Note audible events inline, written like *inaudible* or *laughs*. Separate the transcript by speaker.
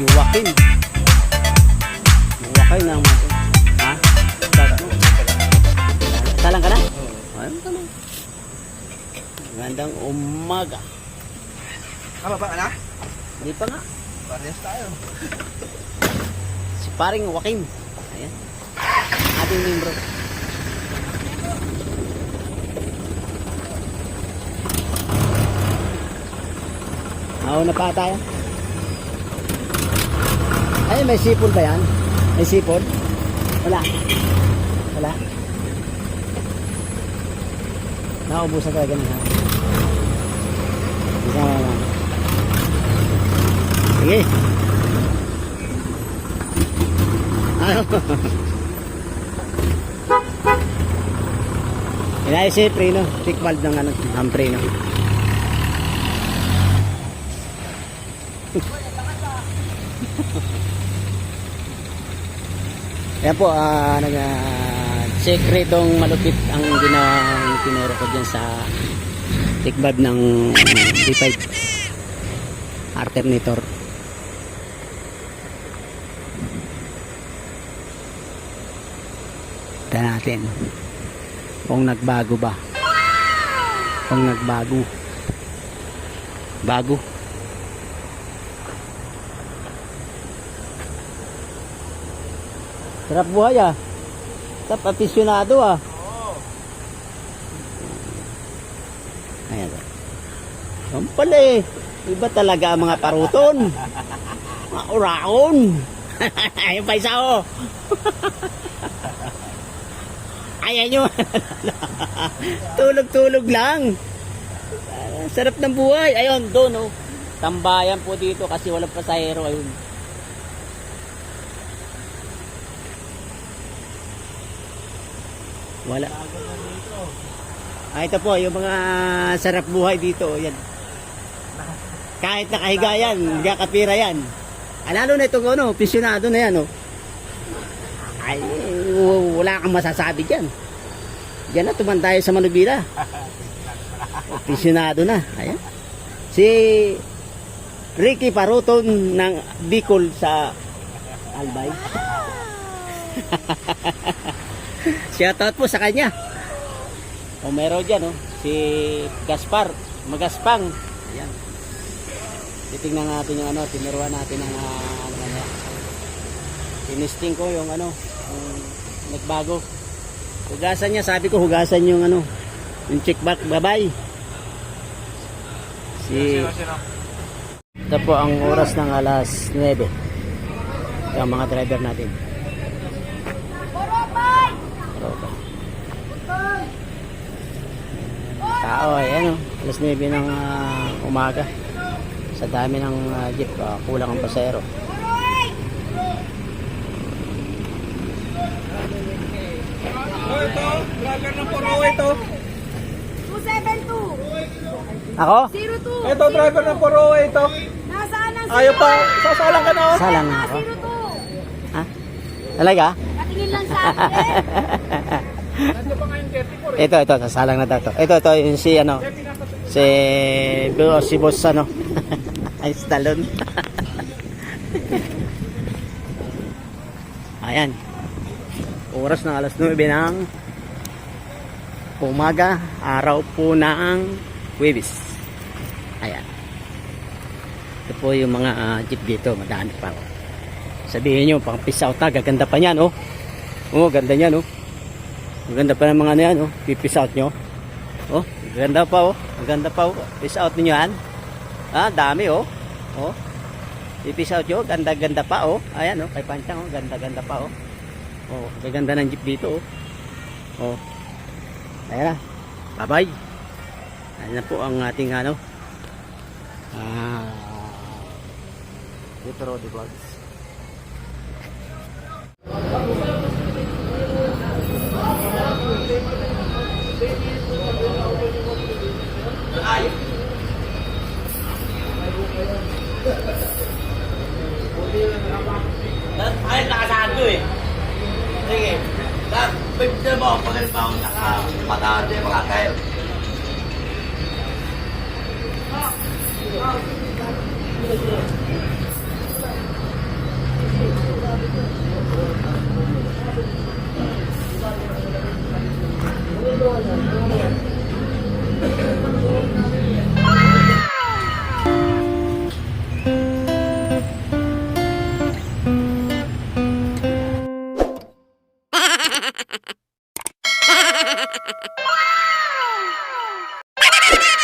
Speaker 1: may-ari ng jeep na si Joaquin. Joaquin ng Ha? Start mo. Salang ka na? Ayun ka na. Magandang umaga.
Speaker 2: Tama ba, anak?
Speaker 1: Hindi pa nga.
Speaker 2: Parehas tayo.
Speaker 1: Si paring Joaquin. Ayan. Ating membro. Mauna pa tayo. Ay, may sipol ba yan? May sipol? Wala. Wala. Nakaubusan talaga na. Isa na lang. Sige. Ano? *laughs* Inayos si Prino. Tick valve ng ano, ng Prino. *laughs* Yan po, ah, nag, ah, sekretong malupit ang ginawang tinuro ko dyan sa valve ng D5 alternator. Tignan natin kung nagbago ba. Kung nagbago. Bago. Sarap buhay ah. Sarap aficionado ah. Ayan. Yan pala eh. Iba talaga ang mga paruton. Mga uraon. *laughs* Ayun pa isa oh. *laughs* Ayan nyo. *laughs* Tulog-tulog lang. Ah, Sarap ng buhay. Ayun, doon oh. Tambayan po dito kasi walang pasahero. Ayun. Wala. Ah, ito po, yung mga sarap buhay dito. Yan. Kahit nakahiga yan, nagkakapira yan. Ah, lalo na itong ano, pisyonado na yan. Oh. Ay, wala kang masasabi dyan. Diyan na, tuman tayo sa Manubila. Pisyonado na. Ayan. Si Ricky Paruton ng Bicol sa Albay. *laughs* Shoutout po sa kanya. O meron dyan, oh. si Gaspar, Magaspang. Ayan. Titingnan natin yung ano, tinuruan natin ng uh, ano niya. Tinisting ko yung ano, yung nagbago. Hugasan niya, sabi ko hugasan yung ano, yung check back, bye-bye. Si, ito po ang oras ng alas 9. Ito ang mga driver natin. Tao ay ano, alas 9 ng ah, umaga. Sa dami ng ah, jeep, ah, kulang ang pasero.
Speaker 2: Ito. Vlogger ng Puro ito.
Speaker 3: 272
Speaker 1: Ako?
Speaker 3: 02
Speaker 2: Ito, driver ng Puro ito.
Speaker 3: Nasaan ang
Speaker 2: Ayaw pa. Sasalang ka na oh.
Speaker 1: Salang na ako.
Speaker 3: 02
Speaker 1: Ha? Talaga?
Speaker 3: Patingin lang sa *laughs* akin
Speaker 2: 34
Speaker 1: Ito, ito, sasalang na daw to. Ito, ito, yung si ano, si, si boss ano, *laughs* ay Stallone. *laughs* Ayan. Oras ng alas 9 ng umaga, araw po ng Huwebis. Ayan. Ito po yung mga ah, jeep dito, madami pa. Oh. Sabihin nyo, pang peace out na, gaganda pa niyan, oh. Oh, ganda niyan, oh. Ang ganda pa ng mga ano yan, oh. Pipis out nyo. Oh, ganda pa, oh. Ang ganda pa, oh. Peace out ninyo yan. Ah, dami, oh. Oh. Pipis out nyo. Ganda-ganda pa, oh. Ayan, oh. Kay Panchang, oh. Ganda-ganda pa, oh. Oh, gaganda ng jeep dito, oh. Oh. Ayan na. Bye-bye. Ayan na po ang ating, ano. Ah. Dito, Rodi Vlogs.
Speaker 4: nyo eh. Sige. Lahat, picture mo, pag-inbound, nakapataan din mga tayo. Thank you. Ha ha ha ha!